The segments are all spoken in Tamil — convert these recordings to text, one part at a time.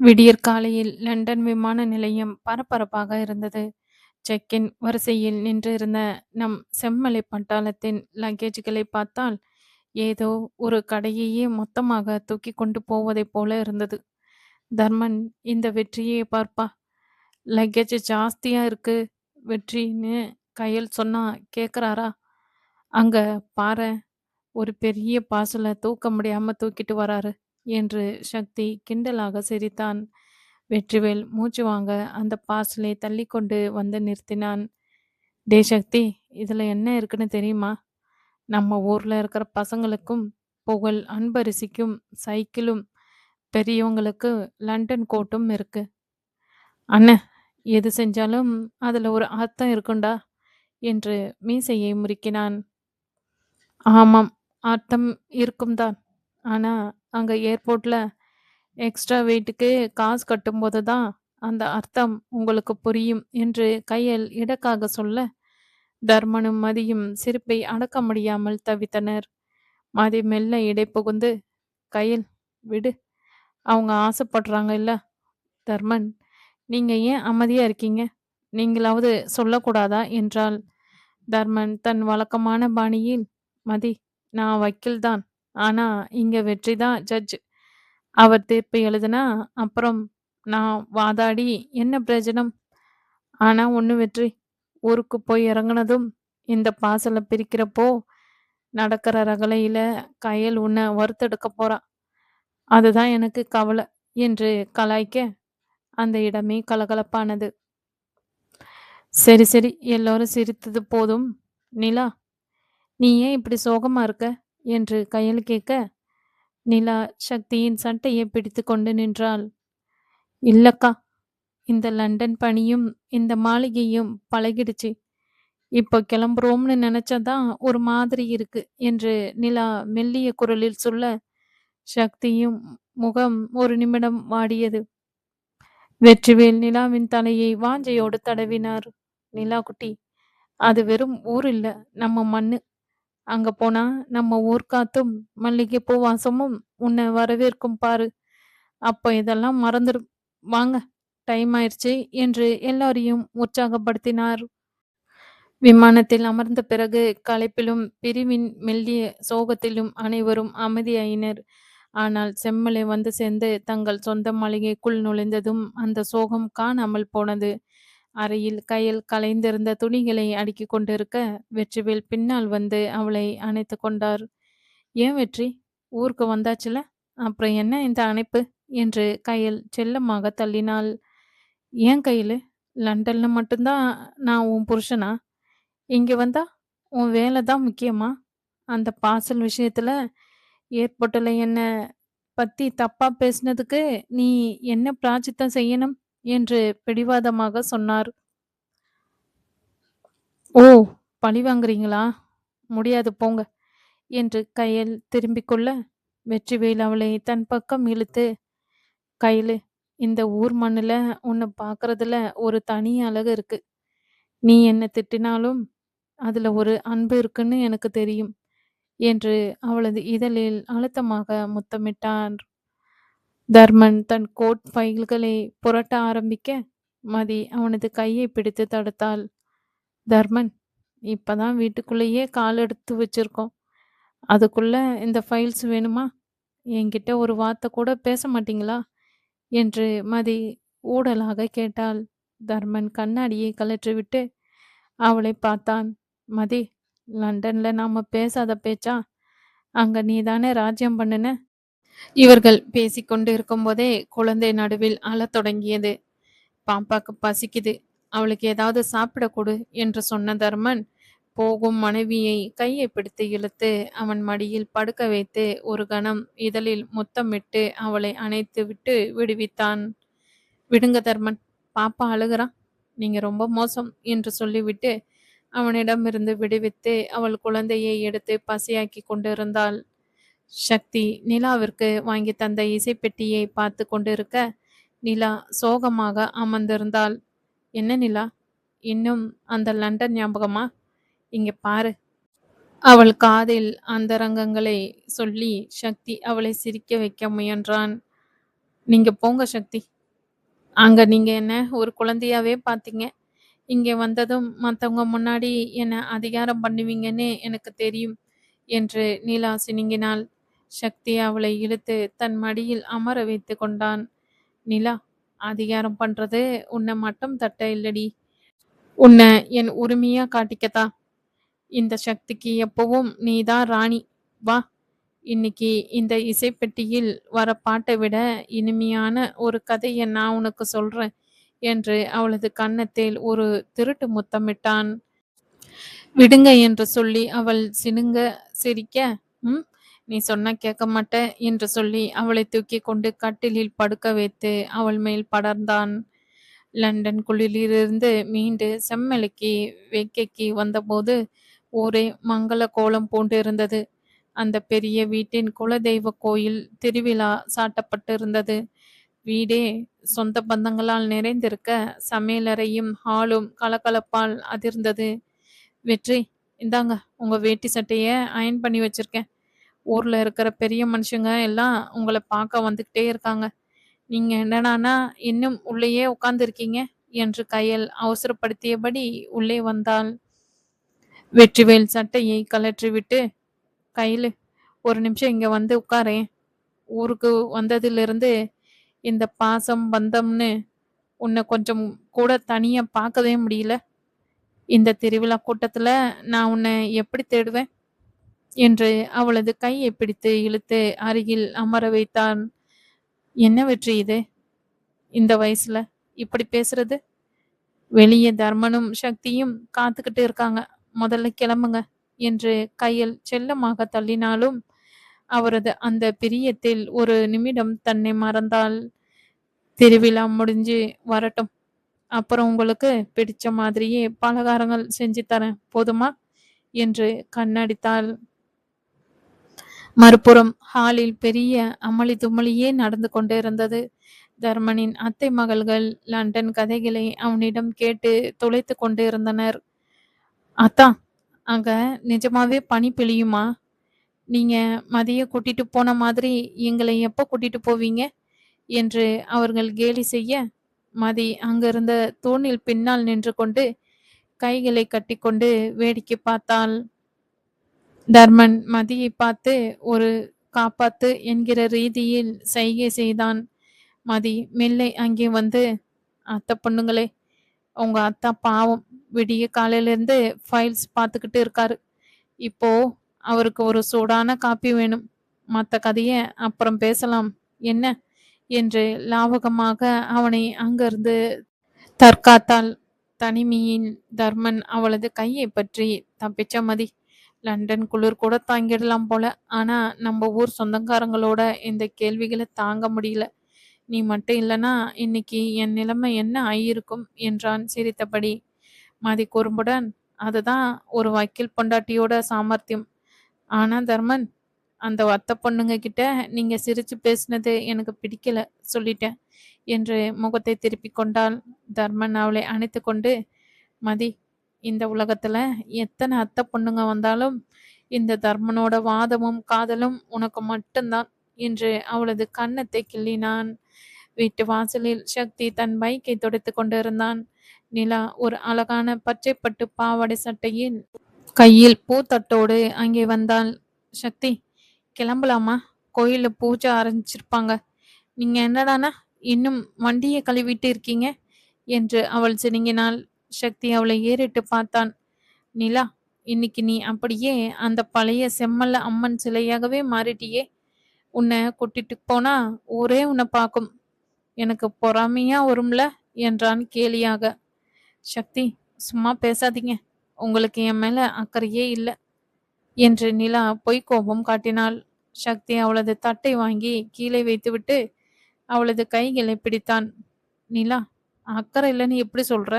விடியற்காலையில் லண்டன் விமான நிலையம் பரபரப்பாக இருந்தது. செக்கின் வரிசையில் நின்றிருந்த நம் செம்மலை பட்டாளத்தின் லக்கேஜ்களை பார்த்தால் ஏதோ ஒரு கடையையே மொத்தமாக தூக்கி கொண்டு போவதைப் போல இருந்தது. தர்மன் இந்த வெற்றியை பார்ப்பா. லக்கேஜ் ஜாஸ்தியா இருக்கு வெற்றின்னு கையல் சொன்னா கேக்குறாரா? அங்க பாரு ஒரு பெரிய பார்சல தூக்க முடியாம தூக்கிட்டு வராரு என்று சக்தி கிண்டலாக சிரித்தான். வெற்றிவேல் மூச்சு வாங்க அந்த பார்சலை தள்ளிக்கொண்டு வந்து நிறுத்தினான். டே சக்தி இதில் என்ன இருக்குன்னு தெரியுமா? நம்ம ஊரில் இருக்கிற பசங்களுக்கும் புகழ் அன்பரிசிக்கும் சைக்கிளும் பெரியவங்களுக்கு லண்டன் கோட்டும் இருக்கு. அண்ணன் எது செஞ்சாலும் அதில் ஒரு அர்த்தம் இருக்குண்டா என்று மீசையை முறுக்கினான். ஆமாம் அர்த்தம் இருக்கும்தான். ஆனால் அங்க ஏர்போர்ட்ல எக்ஸ்ட்ரா வெயிட்டுக்கு காசு கட்டும்போது தான் அந்த அர்த்தம் உங்களுக்கு புரியும் என்று கையல் இடக்காக சொல்ல தர்மனும் மதியும் சிரிப்பை அடக்க முடியாமல் தவித்தனர். மதி மெல்ல இடை புகுந்து கையல் விடு. அவங்க ஆசைப்படுறாங்க இல்ல தர்மன் நீங்க ஏன் அமைதியா இருக்கீங்க? நீங்களாவது சொல்லக்கூடாதா? என்றால் தர்மன் தன் வழக்கமான பாணியில் மதி நான் வக்கீல்தான். ஆனா இங்க வெற்றி தான் ஜட்ஜ் அவர் தீர்ப்பு எழுதுனா அப்புறம் நான் வாதாடி என்ன பிரயோஜனம்? ஆனா ஒண்ணு வெற்றி. ஊருக்கு போய் இறங்குனதும் இந்த பாசலை பிரிக்கிறப்போ நடக்கிற ரகளையில கையல் உன்னை வறுத்தெடுக்க போறா. அதுதான் எனக்கு கவலை என்று கலாய்க்க அந்த இடமே கலகலப்பானது. சரி சரி எல்லாரும் சிரித்தது போதும். நிலா நீ ஏன் இப்படி சோகமா இருக்க? என்று கையல் கேட்க நிலா சக்தியின் சட்டையை பிடித்து கொண்டு நின்றாள். இல்லக்கா இந்த லண்டன் பணியும் இந்த மாளிகையும் பழகிடுச்சு. இப்போ கிளம்புறோம்னு நினைச்சாதான் ஒரு மாதிரி இருக்கு என்று நிலா மெல்லிய குரலில் சொல்ல சக்தியும் முகம் ஒரு நிமிடம் வாடியது. வெற்றிவேல் நிலாவின் தலையை வாஞ்சையோடு தடவினார். நிலா குட்டி அது வெறும் ஊர் இல்ல நம்ம மண்ணு. அங்க போனா நம்ம ஊர் காத்தும் மல்லிகைப்பூ வாசமும் உன்னை வரவேற்கும் பாரு. அப்போ இதெல்லாம் மறந்துடும் வாங்க டைம் ஆயிடுச்சு என்று எல்லாரையும் உற்சாகப்படுத்தினார். விமானத்தில் அமர்ந்த பிறகு களைப்பிலும் பிரிவின் மெல்லிய சோகத்திலும் அனைவரும் அமைதியாயினர். ஆனால் செம்மலை வந்து சேர்ந்து தங்கள் சொந்த மாளிகைக்குள் நுழைந்ததும் அந்த சோகம் காணாமல் போனது. அறையில் கையில் கலைந்திருந்த துணிகளை அடுக்கிக் கொண்டிருக்க வெற்றிவேல் பின்னால் வந்து அவளை அணைத்து கொண்டார். ஏன் வெற்றி? ஊருக்கு வந்தாச்சுல? அப்புறம் என்ன இந்த அணைப்பு? என்று கையில் செல்லமாக தள்ளினாள். ஏன் கையில்? லண்டன்ல மட்டும்தான் நான் உன் புருஷனா? இங்கே வந்தா உன் வேலை தான் முக்கியமா? அந்த பார்சல் விஷயத்துல ஏற்பட்டுள்ள என்ன பத்தி தப்பா பேசினதுக்கு நீ என்ன பிராச்சித்தம் செய்யணும்? என்று பிடிவாதமாக சொன்னார். ஓ பழி வாங்குறீங்களா? முடியாது போங்க என்று கையில் திரும்பிக் கொள்ள வெற்றிவேல் அவளை தன் பக்கம் இழுத்து கையில் இந்த ஊர் மண்ணில் உன்னை பார்க்கறதுல ஒரு தனி அழகு இருக்கு. நீ என்ன திட்டினாலும் அதில் ஒரு அன்பு இருக்குன்னு எனக்கு தெரியும் என்று அவளது இதழில் அழுத்தமாக முத்தமிட்டான். தர்மன் தன் கோட் ஃபைல்களை புரட்ட ஆரம்பிக்க மதி அவனது கையை பிடித்து தடுத்தாள். தர்மன் இப்பதான் வீட்டுக்குள்ளேயே கால் எடுத்து வச்சிருக்கோம். அதுக்குள்ள இந்த ஃபைல்ஸ் வேணுமா? என்கிட்ட ஒரு வார்த்தை கூட பேச மாட்டீங்களா? என்று மதி ஊடலாக கேட்டாள். தர்மன் கண்ணாடியை கழற்றிவிட்டு அவளை பார்த்தான். மதி லண்டன்ல நாம பேசாத பேச்சா? அங்க நீதானே ராஜ்யம் பண்ணுன? இவர்கள் பேசிக்கொண்டு இருக்கும்போதே குழந்தை நடுவில் அழத் தொடங்கியது. பாப்பாக்கு பசிக்குது. அவளுக்கு ஏதாவது சாப்பிட கொடு என்று சொன்ன தர்மன் போகும் மனைவியை கையை பிடித்து இழுத்து அவன் மடியில் படுக்க வைத்து ஒரு கணம் இதழில் முத்தமிட்டு அவளை அணைத்து விட்டு விடுவித்தான். விடுங்க தர்மன் பாப்பா அழுகிறான் நீங்க ரொம்ப மோசம் என்று சொல்லிவிட்டு அவனிடமிருந்து விடுவித்து அவள் குழந்தையை எடுத்து பசியாக்கி கொண்டிருந்தாள். சக்தி நிலாவிற்கு வாங்கி தந்த இசைப்பெட்டியை பார்த்து கொண்டிருக்க நிலா சோகமாக அமர்ந்திருந்தாள். என்ன நிலா? இன்னும் அந்த லண்டன் ஞாபகமா? இங்க பாரு. அவள் காதில் அந்தரங்கங்களை சொல்லி சக்தி அவளை சிரிக்க வைக்க முயன்றான். நீங்க போங்க சக்தி. அங்க நீங்க என்ன ஒரு குழந்தையாவே பார்த்தீங்க. இங்க வந்ததும் மத்தவங்க முன்னாடி என்ன அதிகாரம் பண்ணுவீங்கன்னு எனக்கு தெரியும் என்று நீலா சினிங்கினாள். சக்தி அவளை இழுத்து தன் மடியில் அமர வைத்து கொண்டான். நிலா அதிகாரம் பண்றது உன்னை மட்டும் தட்ட இல்லடி. உன்னை என் உரிமையா காட்டிக்கத்தா. இந்த சக்திக்கு எப்பவும் நீதான் ராணி. வா இன்னைக்கு இந்த இசைப்பெட்டியில் வர பாட்டை விட இனிமையான ஒரு கதையை நான் உனக்கு சொல்றேன் என்று அவளது கன்னத்தில் ஒரு திருட்டு முத்தமிட்டான். விடுங்க என்று சொல்லி அவள் சினுங்க சிரிக்க ம் நீ சொன்ன கேட்க மாட்ட என்று சொல்லி அவளை தூக்கி கொண்டு கட்டிலில் படுக்க வைத்து அவள் மேல் படர்ந்தான். லண்டன் குளிரிலிருந்து மீண்டு செம்மலைக்கு வெக்கைக்கு வந்தபோது ஒரே மங்கள கோலம் பூண்டிருந்தது. அந்த பெரிய வீட்டின் குலதெய்வ கோயில் திருவிழா சாட்டப்பட்டிருந்தது. வீடே சொந்த பந்தங்களால் நிறைந்திருக்க சமையலறையும் ஹாலும் கலகலப்பால் அதிர்ந்தது. வெற்றி இந்தாங்க உங்க வேட்டி சட்டைய அயர்ன் பண்ணி வச்சிருக்கேன். ஊர்ல இருக்கிற பெரிய மனுஷங்க எல்லாம் உங்களை பார்க்க வந்துகிட்டே இருக்காங்க. நீங்க என்னடான்னா இன்னும் உள்ளேயே உட்கார்ந்துருக்கீங்க என்று கையல் அவசரப்படுத்தியபடி உள்ளே வந்தாள். வெற்றிவேல் சட்டையை கழற்றிவிட்டு கையில் ஒரு நிமிஷம் இங்க வந்து உட்காரேன். ஊருக்கு வந்ததிலிருந்து இந்த பாசம் பந்தம்னு உன்னை கொஞ்சம் கூட தனியா பார்க்கவே முடியல. இந்த திருவிழா கூட்டத்துல நான் உன்னை எப்படி தேடுவேன்? என்று அவளது கையை பிடித்து இழுத்து அருகில் அமர வைத்தான். என்ன வெற்றி இது? இந்த வயசுல இப்படி பேசுறது? வெளியே தர்மனும் சக்தியும் காத்துக்கிட்டு இருக்காங்க. முதல்ல கிளம்புங்க என்று கையில் செல்லமாக தள்ளினாலும் அவரது அந்த பிரியத்தில் ஒரு நிமிடம் தன்னை மறந்தால் திருவிழா முடிஞ்சு வரட்டும். அப்புறம் உங்களுக்கு பிடிச்ச மாதிரியே பலகாரங்கள் செஞ்சு தரேன் போதுமா? என்று கண்ணடித்தாள். மறுபுறம் ஹாலில் பெரிய அமளி தும்மளியே நடந்து கொண்டிருந்தது. தர்மனின் அத்தை மகள்கள் லண்டன் கதைகளை அவனிடம் கேட்டு தொலைத்து கொண்டிருந்தனர். அத்தா அங்க நிஜமாவே பனி பிழியுமா? நீங்க மதிய கூட்டிட்டு போன மாதிரி எங்களை எப்ப கூட்டிட்டு போவீங்க? என்று அவர்கள் கேலி செய்ய மதி அங்கிருந்த தூணில் பின்னால் நின்று கொண்டு கைகளை கட்டிக்கொண்டு வேடிக்கை பார்த்தாள். தர்மன் மதியை பார்த்து ஒரு காப்பாத்து என்கிற ரீதியில் செய்கை செய்தான். மதி மெல்லை அங்கே வந்து அத்தை பொண்ணுங்களே உங்க அத்தா பாவம் விடிய காலையிலேருந்து ஃபைல்ஸ் பார்த்துக்கிட்டு இருக்காரு. இப்போ அவருக்கு ஒரு சூடான காப்பி வேணும். மற்ற கதையை அப்புறம் பேசலாம் என்ன? என்று லாவகமாக அவனை அங்கிருந்து தற்காத்தால் தனிமையில் தர்மன் அவளது கையை பற்றி தப்பிச்ச மதி. லண்டன் குளிர் கூட தாங்கிடலாம் போல. ஆனா நம்ம ஊர் சொந்தக்காரங்களோட இந்த கேள்விகளை தாங்க முடியல. நீ மட்டும் இல்லனா இன்னைக்கு என் நிலைமை என்ன ஆயிருக்கும் என்றான் சிரித்தபடி. மதி குறும்புடன் அதுதான் ஒரு வக்கீல் பொண்டாட்டியோட சாமர்த்தியம். ஆனா தர்மன் அந்த அத்தை பொண்ணுங்க கிட்ட நீங்க சிரிச்சு பேசினது எனக்கு பிடிக்கல சொல்லிட்டேன் என்று முகத்தை திருப்பி கொண்டால் தர்மன் அவளை அணைத்து கொண்டு மதி இந்த உலகத்துல எத்தனை அத்தை பொண்ணுங்க வந்தாலும் இந்த தர்மனோட வாதமும் காதலும் உனக்கு மட்டும்தான் என்று அவளது கன்னத்தை கிள்ளினான். வீட்டு வாசலில் சக்தி தன் பைக்கை துடைத்து கொண்டிருந்தான். நிலா ஒரு அழகான பச்சைப்பட்டு பாவாடை சட்டையில் கையில் பூத்தட்டோடு அங்கே வந்தாள். சக்தி கிளம்பலாமா? கோயிலில் பூஜை ஆரம்பிச்சிருப்பாங்க. நீங்க என்னடான்னா இன்னும் வண்டியை கழுவிட்டு இருக்கீங்க? என்று அவள் சினுங்கினாள். சக்தி அவளை ஏறிட்டு பார்த்தான். நிலா இன்னைக்கு நீ அப்படியே அந்த பழைய செம்மல்ல அம்மன் சிலையாகவே மாறிட்டியே. உன்னை கூட்டிட்டு போனா ஊரே உன்னை பார்க்கும். எனக்கு பொறாமையா வரும்ல என்றான் கேலியாக. சக்தி சும்மா பேசாதீங்க. உங்களுக்கு என் மேல அக்கறையே இல்லை என்று நிலா பொய் கோபம் காட்டினாள். சக்தி அவளது தட்டை வாங்கி கீழே வைத்துவிட்டு அவளது கைகளை பிடித்தான். நிலா அக்கறை இல்லைன்னு எப்படி சொல்ற?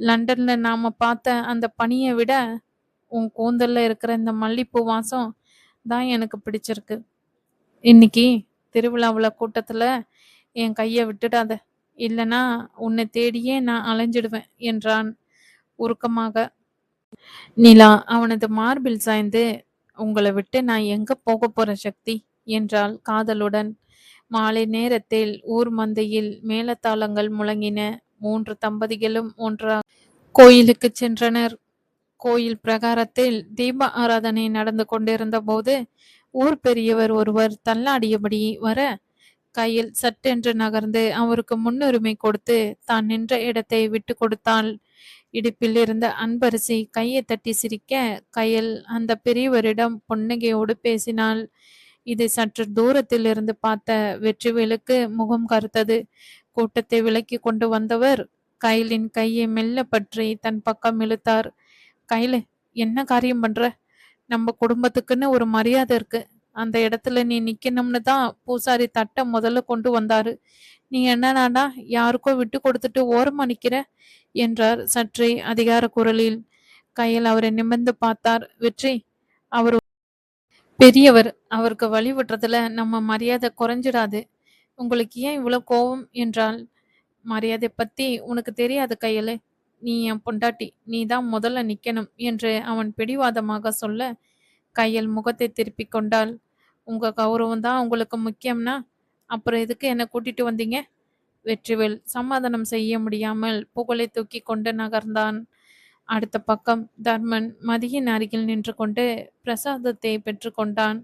லண்டன்ல நாம பார்த்த அந்த பனியை விட உன் கூந்தல்ல இருக்கிற இந்த மல்லிப்பூ வாசம் தான் எனக்கு பிடிச்சிருக்கு. இன்னைக்கு திருவிழாவில் கூட்டத்துல என் கையை விட்டுடாத. இல்லனா உன்னை தேடியே நான் அலைஞ்சிடுவேன் என்றான் உருக்கமாக. நிலா அவனது மார்பில் சாய்ந்து உங்களை விட்டு நான் எங்க போகப் போற சக்தி என்றாள் காதலுடன். மாலை நேரத்தில் ஊர் மந்தையில் மேலத்தாளங்கள் முழங்கின மூன்று தம்பதிகளும் ஒன்றாக கோயிலுக்கு சென்றனர். கோயில் பிரகாரத்தில் தீப ஆராதனை நடந்து கொண்டிருந்த போது ஊர் பெரியவர் ஒருவர் தள்ளாடியபடி வர கையில் சட்டென்று நகர்ந்து அவருக்கு முன்னுரிமை கொடுத்து தான் நின்ற இடத்தை விட்டு கொடுத்தாள். இடுப்பில் இருந்த அன்பரசி கையை தட்டி சிரிக்க கையில் அந்த பெரியவரிடம் பொன்னகையோடு பேசினாள். இதை சற்று தூரத்தில் இருந்து பார்த்த வெற்றிவேலுக்கு முகம் கருத்தது. கூட்டத்தை விலக்கி கொண்டு வந்தவர் கைலின் கையை மெல்ல பற்றி தன் பக்கம் இழுத்தார். கையில என்ன காரியம் பண்ற? நம்ம குடும்பத்துக்குன்னு ஒரு மரியாதை இருக்கு. அந்த இடத்துல நீ நிக்கணும்னு தான் பூசாரி தட்டை முதல்ல கொண்டு வந்தாரு. நீ என்னடாடா யாருக்கோ விட்டு கொடுத்துட்டு ஓரமா நிக்கிற? என்றார் சற்றே அதிகார குரலில். கையில் அவரை நிமிர்ந்து பார்த்தார். வெற்றி அவர் பெரியவர். அவருக்கு வழி விட்டுறதுல நம்ம மரியாதை குறைஞ்சிடாது. உங்களுக்கு ஏன் இவ்வளவு கோபம் என்றால் மரியாதை பத்தி உனக்கு தெரியாது கையலு நீ என் பொண்டாட்டி நீ தான் முதல்ல நிக்கணும் என்று அவன் பிடிவாதமாக சொல்ல கையில் முகத்தை திருப்பி கொண்டாள். உங்க கௌரவம் தான் உங்களுக்கு முக்கியம்னா அப்புறம் எதுக்கு என்னை கூட்டிட்டு வந்தீங்க? வெற்றிவேல் சமாதானம் செய்ய முடியாமல் புகழை தூக்கி கொண்டு நகர்ந்தான். அடுத்த பக்கம் தர்மன் மதியின் அருகில் நின்று கொண்டு பிரசாதத்தை பெற்றுக்கொண்டான்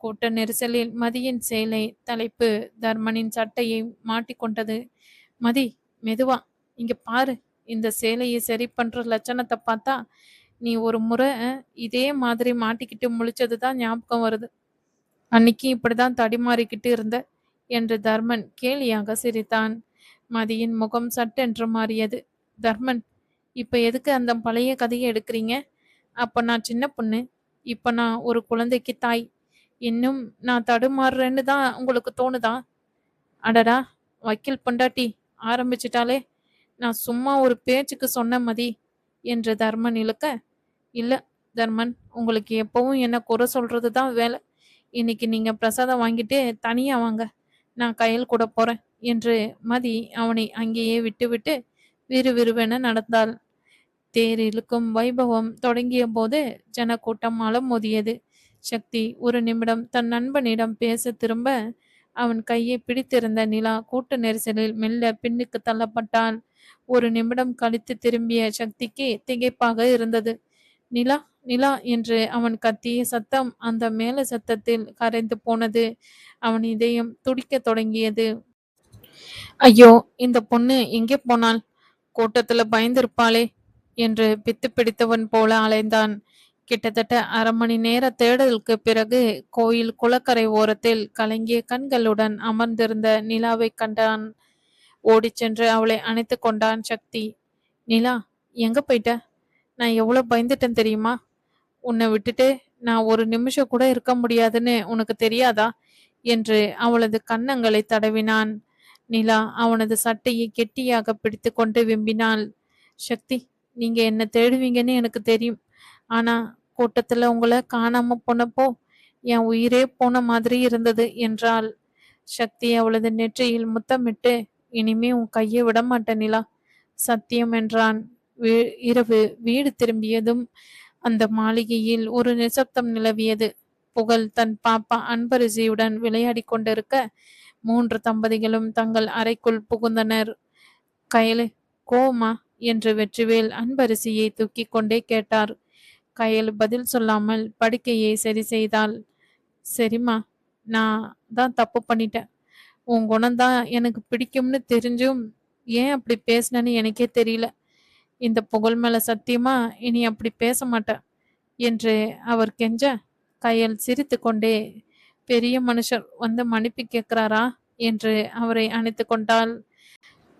கூட்ட நெரிசலில் மதியின் சேலை தலைப்பு தர்மனின் சட்டையை மாட்டிக்கொண்டது மதி மெதுவா இங்க பாரு இந்த சேலையை சரி பண்ற லட்சணத்தை பார்த்தா நீ ஒரு முறை இதே மாதிரி மாட்டிக்கிட்டு முழிச்சது தான் ஞாபகம் வருது. அன்னைக்கு இப்படிதான் தடிமாறிக்கிட்டு இருந்த என்று தர்மன் கேலியாக சிரித்தான். மதியின் முகம் சட்டென்று மாறியது. தர்மன் இப்ப எதுக்கு அந்த பழைய கதையை எடுக்கிறீங்க? அப்ப நான் சின்ன பொண்ணு இப்ப நான் ஒரு குழந்தைக்கு தாய் இன்னும் நான் தடுமாறுறேன்னு தான் உங்களுக்கு தோணுதா? அடடா வக்கீல் பொண்டாட்டி ஆரம்பிச்சிட்டாலே நான் சும்மா ஒரு பேச்சுக்கு சொன்ன மதி என்று தர்மன் இழுக்க இல்ல தர்மன் உங்களுக்கு எப்பவும் என்ன குறை சொல்றது தான் வேலை. இன்னைக்கு நீங்க பிரசாதம் வாங்கிட்டு தனியா வாங்க. நான் கையில் கூட போறேன் என்று மதி அவனை அங்கேயே விட்டுவிட்டு விறுவிறுவென நடந்தாள். தேர் இழுக்கும் வைபவம் தொடங்கிய போது ஜனக்கூட்டம் அலமோதியது. சக்தி ஒரு நிமிடம் தன் நண்பனிடம் பேச திரும்ப அவன் கையை பிடித்திருந்த நிலா கூட்ட நெரிசலில் மெல்ல பின்னுக்கு தள்ளப்பட்டாள் ஒரு நிமிடம் கழித்து திரும்பிய சக்திக்கு திகைப்பாக இருந்தது. நிலா நிலா என்று அவன் கத்திய சத்தம் அந்த மேல சத்தத்தில் கரைந்து போனது. அவன் இதயம் துடிக்க தொடங்கியது. ஐயோ இந்த பொண்ணு எங்கே போனாள்? கூட்டத்துல பயந்திருப்பாளே என்று பித்து பிடித்தவன் போல அலைந்தான். கிட்டத்தட்ட அரை மணி நேர தேடலுக்கு பிறகு கோயில் குளக்கரை ஓரத்தில் கலங்கிய கண்களுடன் அமர்ந்திருந்த நிலாவை கண்டான். ஓடிச் சென்று அவளை அணைத்து கொண்டான் சக்தி. நிலா எங்க போயிட்ட? நான் எவ்வளவு பயந்துட்டேன் தெரியுமா? உன்னை விட்டுட்டு நான் ஒரு நிமிஷம் கூட இருக்க முடியாதுன்னு உனக்கு தெரியாதா? என்று அவளது கன்னங்களை தடவினான். நிலா அவனது சட்டையை கெட்டியாக பிடித்து கொண்டு விம்பினாள். சக்தி நீங்க என்ன தேடுவீங்கன்னு எனக்கு தெரியும். ஆனா கூட்டத்துல உங்களை காணாம போனப்போ என் உயிரே போன மாதிரி இருந்தது என்றாள். சக்தி அவளது நெற்றியில் முத்தமிட்டு இனிமே உன் கையை விட மாட்டேன் நிலா. சத்தியம் என்றான். இரவு வீடு திரும்பியதும் அந்த மாளிகையில் ஒரு நிசப்தம் நிலவியது. புகழ் தன் பாப்பா அன்பரிசியுடன் விளையாடி கொண்டிருக்க மூன்று தம்பதிகளும் தங்கள் அறைக்குள் புகுந்தனர். கயலு கோமா என்று வெற்றிவேல் அன்பரிசியை தூக்கி கொண்டே கேட்டார். கையில் பதில் சொல்லாமல் படுக்கையை சரி செய்தாள் சரிம்மா நான் தான் தப்பு பண்ணிட்டேன். உன் குணம்தான் எனக்கு பிடிக்கும்னு தெரிஞ்சும் ஏன் அப்படி பேசினேன்னு எனக்கே தெரியல. இந்த புகழ் மேல சத்தியமா இனி அப்படி பேச மாட்டேன் என்று அவர் கெஞ்ச கையல் சிரித்து கொண்டே பெரிய மனுஷர் வந்து மன்னிப்பு கேட்கிறாரா? என்று அவரை அணைத்து கொண்டால்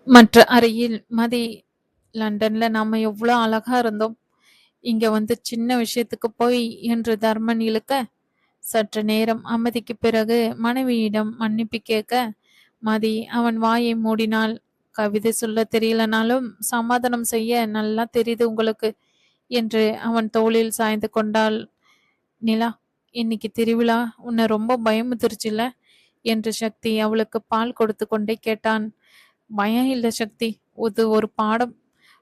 மற்ற அறையில் மதி லண்டன்ல நாம எவ்வளோ அழகா இருந்தோம். இங்க வந்து சின்ன விஷயத்துக்கு போய் என்று தர்மன் இழுக்க சற்று நேரம் அமைதிக்கு பிறகு மனைவியிடம் மன்னிப்பு கேட்க மதி அவன் வாயை மூடினால் கவிதை சொல்ல தெரியலனாலும் சமாதானம் செய்ய நல்லா தெரியுது உங்களுக்கு என்று அவன் தோளில் சாய்ந்து கொண்டாள். நிலா இன்னைக்கு திருவிழா உன்னை ரொம்ப பயமுத்திருச்சுல என்று சக்தி அவளுக்கு பால் கொடுத்து கொண்டே கேட்டான். பயம் இல்லை சக்தி இது ஒரு பாடம்.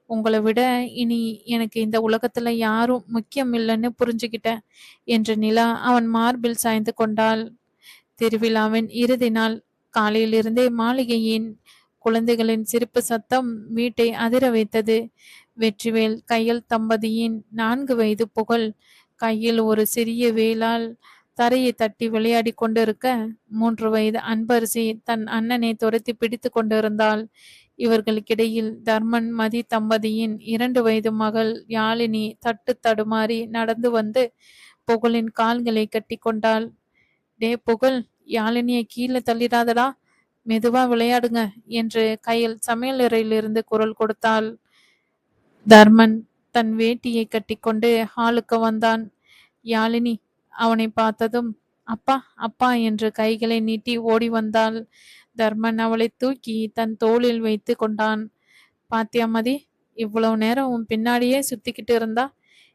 உங்களை விட இனி எனக்கு இந்த உலகத்துல யாரும் முக்கியம் இல்லைன்னு புரிஞ்சுக்கிட்டேன் என்று நிலா அவன் மார்பில் சாய்ந்து கொண்டாள். திருவிழாவின் இறுதி நாள் காலையிலிருந்தே மாளிகையின் குழந்தைகளின் சிரிப்பு சத்தம் வீட்டை அதிர வைத்தது. வெற்றிவேல் கையில் தம்பதியின் நான்கு வயது புகழ் கையில் ஒரு சிறிய வேலால் தரையை தட்டி விளையாடி கொண்டிருக்க மூன்று வயது அன்பரசி தன் அண்ணனை துரத்தி பிடித்து கொண்டிருந்தாள். இவர்களுக்கிடையில் தர்மன் மதி தம்பதியின் இரண்டு வயது மகள் யாழினி தட்டு தடுமாறி நடந்து வந்து புகழின் கால்களை கட்டி கொண்டாள். டே புகழ் யாழினியை கீழே தள்ளிடாதடா மெதுவா விளையாடுங்க என்று கையில் சமையலறையிலிருந்து குரல் கொடுத்தாள். தர்மன் தன் வேட்டியை கட்டிக்கொண்டு ஹாலுக்கு வந்தான். யாழினி அவனை பார்த்ததும் அப்பா அப்பா என்று கைகளை நீட்டி ஓடி வந்தாள். தர்மன் அவளை தூக்கி தன் தோளில் வைத்து கொண்டான். பாத்தியாமதி இவ்வளவு நேரம் உன் பின்னாடியே சுத்திக்கிட்டு இருந்தா?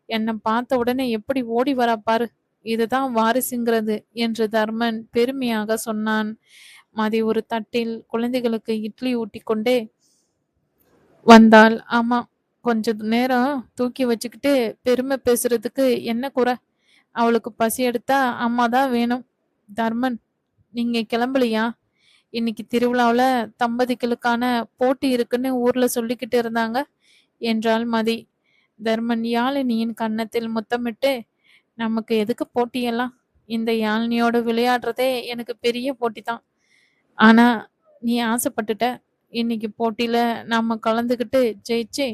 என்னை பார்த்த உடனே எப்படி ஓடி வரா பாரு. இதுதான் வாரிசுங்கிறது என்று தர்மன் பெருமையாக சொன்னான். மதி ஒரு தட்டில் குழந்தைகளுக்கு இட்லி ஊட்டி கொண்டே வந்தாள். ஆமா கொஞ்ச நேரம் தூக்கி வச்சுக்கிட்டு பெருமை பேசுறதுக்கு என்ன குறை? அவளுக்கு பசி எடுத்தா அம்மா தான் வேணும். தர்மன் நீங்க கிளம்பலையா? இன்னைக்கு திருவிழாவில் தம்பதிகளுக்கான போட்டி இருக்குன்னு ஊர்ல சொல்லிக்கிட்டு இருந்தாங்க. என்றாள் மதி. தர்மன் யாழினியின் கன்னத்தில் முத்தமிட்டு நமக்கு எதுக்கு போட்டியெல்லாம்? இந்த யாழினியோட விளையாடுறதே எனக்கு பெரிய போட்டி தான் ஆனா நீ ஆசைப்பட்டுட்ட. இன்னைக்கு போட்டியில நம்ம கலந்துக்கிட்டு ஜெயிச்சு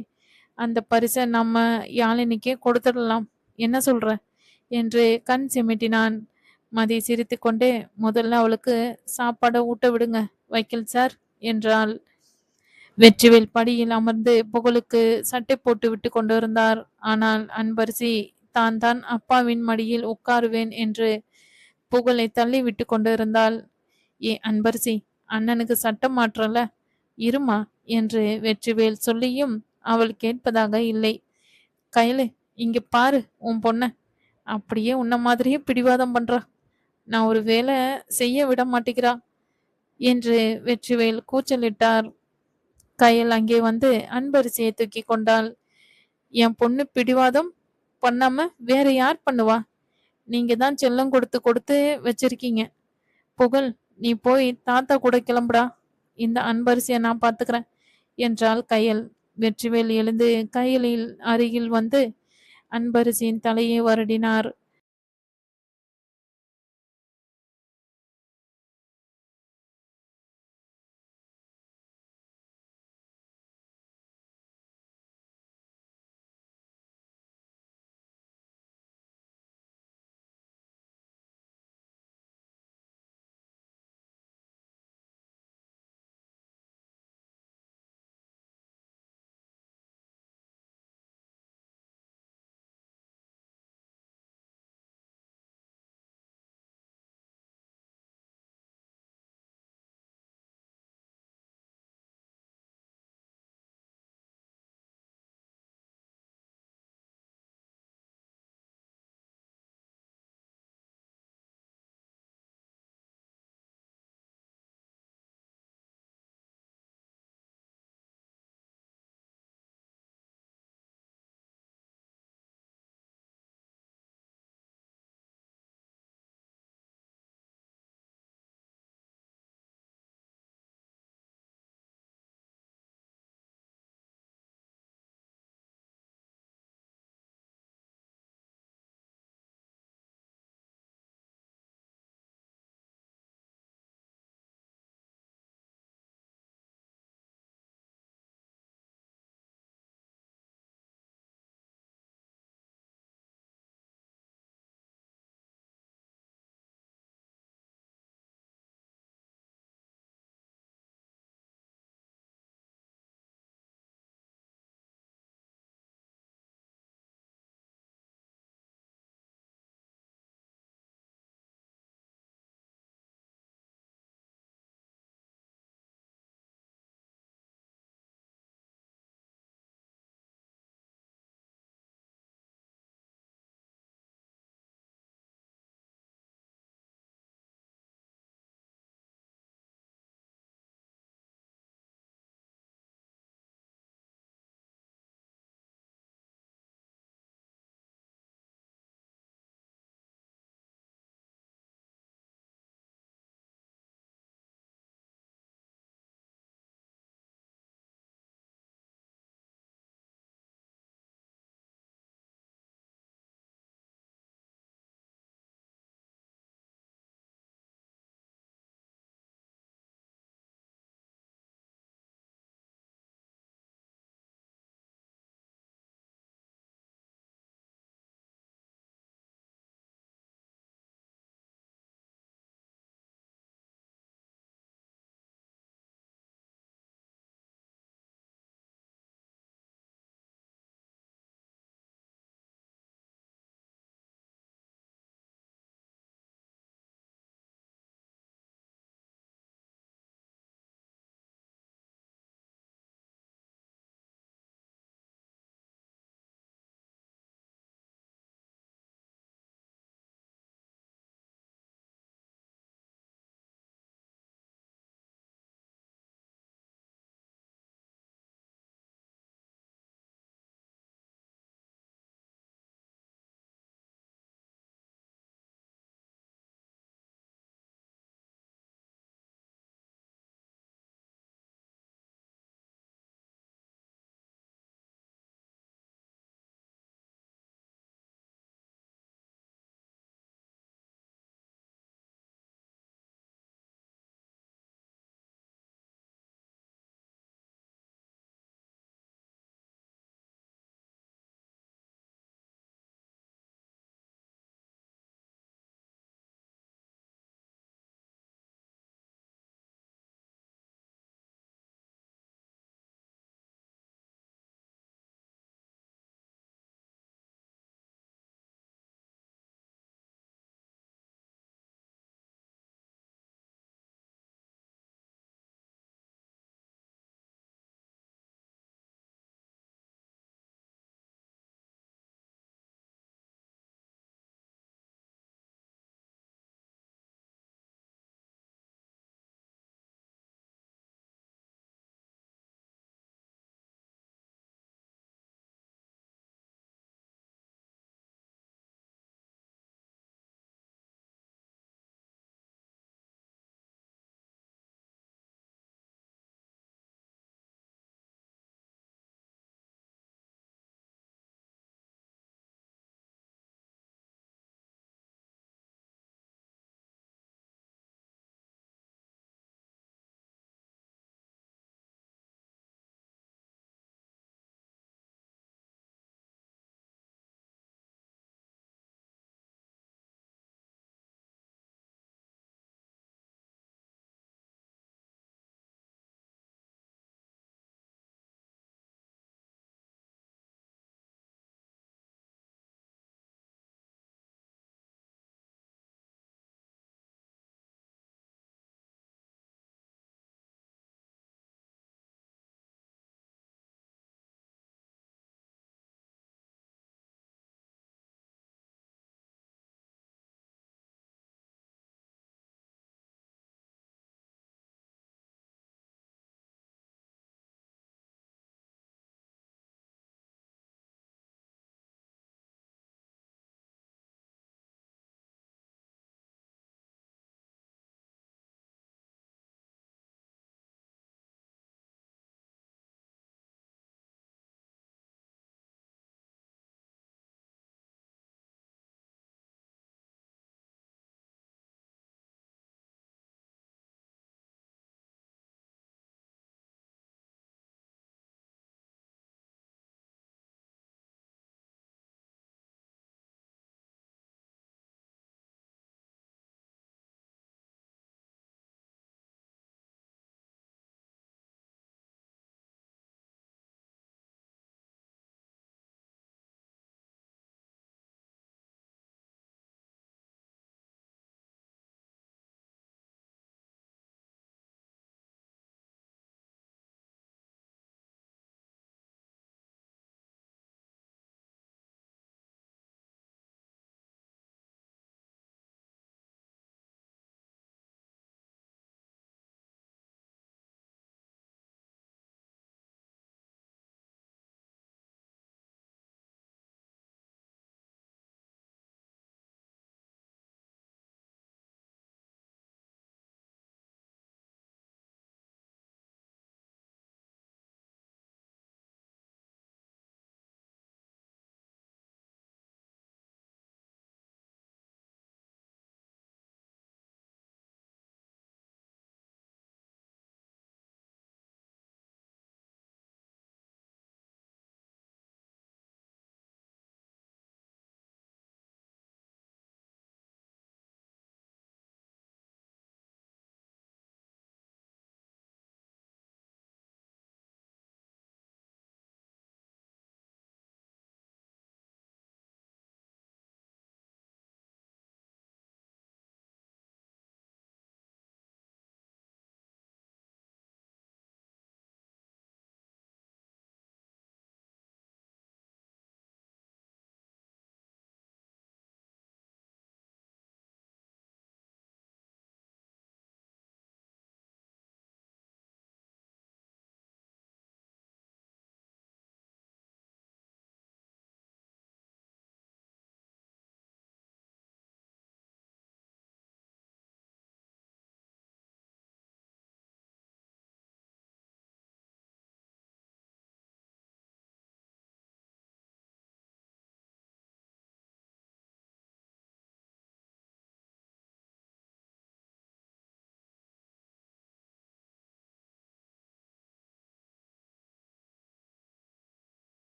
அந்த பரிசை நம்ம யாழினிக்கே கொடுத்துடலாம். என்ன சொல்ற? என்று கண் சிமிட்டினான். மதி சிரித்து கொண்டே முதல்ல அவளுக்கு சாப்பாடை ஊட்ட விடுங்க வைக்கல் சார் என்றாள். வெற்றிவேல் படியில் அமர்ந்து புகழுக்கு சட்டை போட்டு விட்டு கொண்டிருந்தார். ஆனால் அன்பரசி தான் தான் அப்பாவின் மடியில் உட்காருவேன் என்று புகழை தள்ளி விட்டு கொண்டிருந்தாள். ஏ அன்பரசி அண்ணனுக்கு சட்டம் மாற்றல இருமா? என்று வெற்றிவேல் சொல்லியும் அவள் கேட்பதாக இல்லை. கையில இங்க பாரு உன் பொண்ண. அப்படியே உன்ன மாதிரியே பிடிவாதம் பண்றா. நான் ஒரு வேலை செய்ய விட மாட்டேங்கிறா என்று வெற்றிவேல் கூச்சலிட்டார். கையில் அங்கே வந்து அன்பரிசியை தூக்கி கொண்டாள். என் பொண்ணு பிடிவாதம் பண்ணாம வேற யார் பண்ணுவா? நீங்க தான் செல்லம் கொடுத்து கொடுத்து வச்சிருக்கீங்க. புகழ் நீ போய் தாத்தா கூட கிளம்புடா. இந்த அன்பரிசியை நான் பாத்துக்கிறேன் என்றாள் கையல். வெற்றிவேல் எழுந்து கையலில் அருகில் வந்து அன்பரசியின் தலையை வருடினார்.